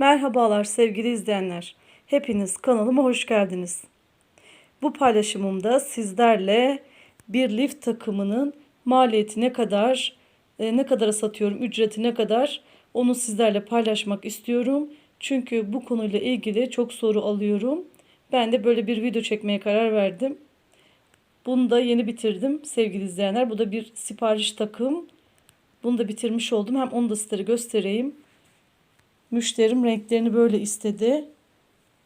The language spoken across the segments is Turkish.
Merhabalar sevgili izleyenler. Hepiniz kanalıma hoş geldiniz. Bu paylaşımımda sizlerle bir lif takımının maliyeti ne kadar, e, ne kadara satıyorum, ücreti ne kadar onu sizlerle paylaşmak istiyorum. Çünkü bu konuyla ilgili çok soru alıyorum. Ben de böyle bir video çekmeye karar verdim. Bunu da yeni bitirdim sevgili izleyenler. Bu da bir sipariş takım. Bunu da bitirmiş oldum. Hem onu da sizlere göstereyim. Müşterim renklerini böyle istedi.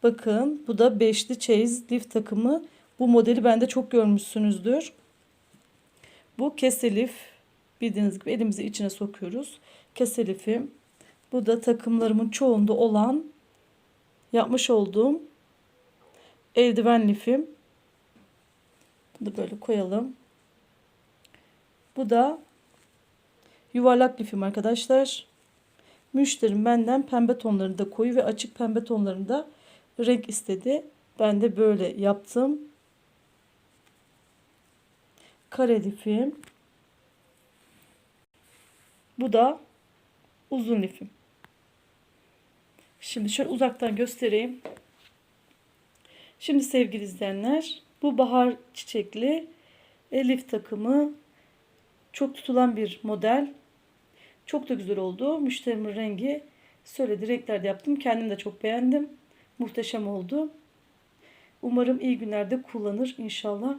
Bakın bu da beşli çeyiz lif takımı. Bu modeli bende çok görmüşsünüzdür. Bu kese lif. Bildiğiniz gibi elimizi içine sokuyoruz. Kese lifim. Bu da takımlarımın çoğunda olan yapmış olduğum eldiven lifim. Bunu da böyle koyalım. Bu da yuvarlak lifim arkadaşlar. Müşterim benden pembe tonlarında koyu ve açık pembe tonlarında renk istedi. Ben de böyle yaptım. Kare lifim. Bu da uzun lifim. Şimdi şöyle uzaktan göstereyim. Şimdi sevgili izleyenler bu bahar çiçekli elif takımı çok tutulan bir model. Çok da güzel oldu. Müşterimin rengi söyledi. Renklerde yaptım. Kendim de çok beğendim. Muhteşem oldu. Umarım iyi günlerde kullanır inşallah.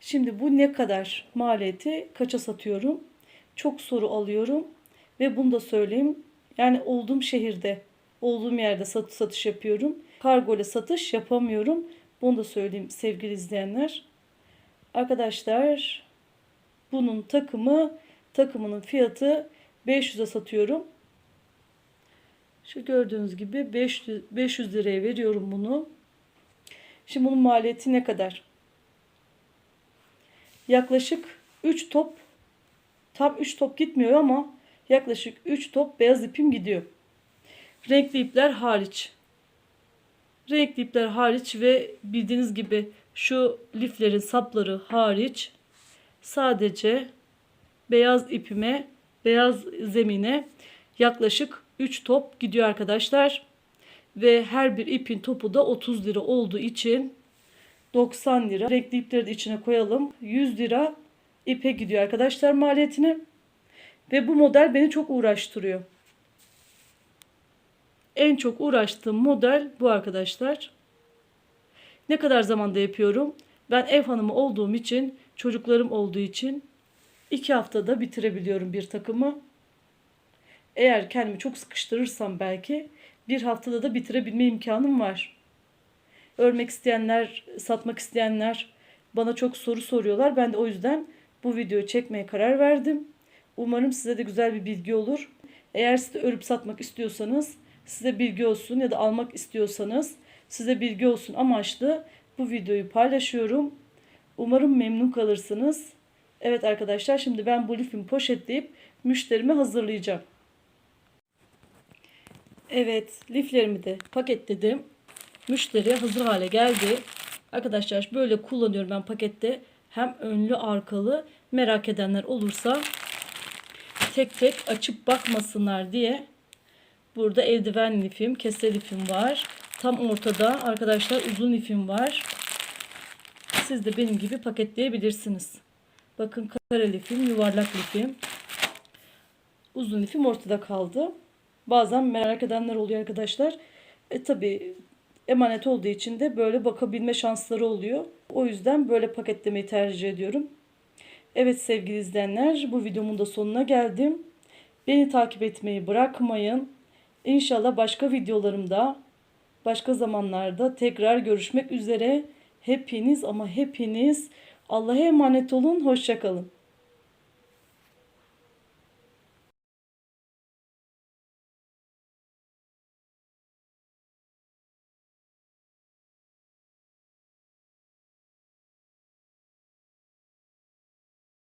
Şimdi bu ne kadar maliyeti kaça satıyorum? Çok soru alıyorum. Ve bunu da söyleyeyim. Yani olduğum şehirde, olduğum yerde satış satış yapıyorum. Kargo ile satış yapamıyorum. Bunu da söyleyeyim sevgili izleyenler. Arkadaşlar bunun takımı takımının fiyatı 500'e satıyorum. Şu gördüğünüz gibi 500, 500 liraya veriyorum bunu. Şimdi bunun maliyeti ne kadar? Yaklaşık 3 top tam 3 top gitmiyor ama yaklaşık 3 top beyaz ipim gidiyor. Renkli ipler hariç. Renkli ipler hariç ve bildiğiniz gibi şu liflerin sapları hariç sadece beyaz ipime, beyaz zemine yaklaşık 3 top gidiyor arkadaşlar. Ve her bir ipin topu da 30 lira olduğu için 90 lira. Renkli ipleri de içine koyalım. 100 lira ipe gidiyor arkadaşlar maliyetine. Ve bu model beni çok uğraştırıyor. En çok uğraştığım model bu arkadaşlar. Ne kadar zamanda yapıyorum? Ben ev hanımı olduğum için, çocuklarım olduğu için iki haftada bitirebiliyorum bir takımı. Eğer kendimi çok sıkıştırırsam belki bir haftada da bitirebilme imkanım var. Örmek isteyenler, satmak isteyenler bana çok soru soruyorlar. Ben de o yüzden bu videoyu çekmeye karar verdim. Umarım size de güzel bir bilgi olur. Eğer siz de örüp satmak istiyorsanız, size bilgi olsun ya da almak istiyorsanız size bilgi olsun amaçlı bu videoyu paylaşıyorum. Umarım memnun kalırsınız. Evet arkadaşlar şimdi ben bu lifimi poşetleyip müşterime hazırlayacağım. Evet liflerimi de paketledim. Müşteri hazır hale geldi. Arkadaşlar böyle kullanıyorum ben pakette. Hem önlü arkalı merak edenler olursa tek tek açıp bakmasınlar diye burada eldiven lifim, kese lifim var. Tam ortada arkadaşlar uzun lifim var. Siz de benim gibi paketleyebilirsiniz. Bakın kare lifim, yuvarlak lifim. Uzun lifim ortada kaldı. Bazen merak edenler oluyor arkadaşlar. E tabi emanet olduğu için de böyle bakabilme şansları oluyor. O yüzden böyle paketlemeyi tercih ediyorum. Evet sevgili izleyenler bu videomun da sonuna geldim. Beni takip etmeyi bırakmayın. İnşallah başka videolarımda başka zamanlarda tekrar görüşmek üzere. Hepiniz ama hepiniz Allah'a emanet olun. Hoşçakalın.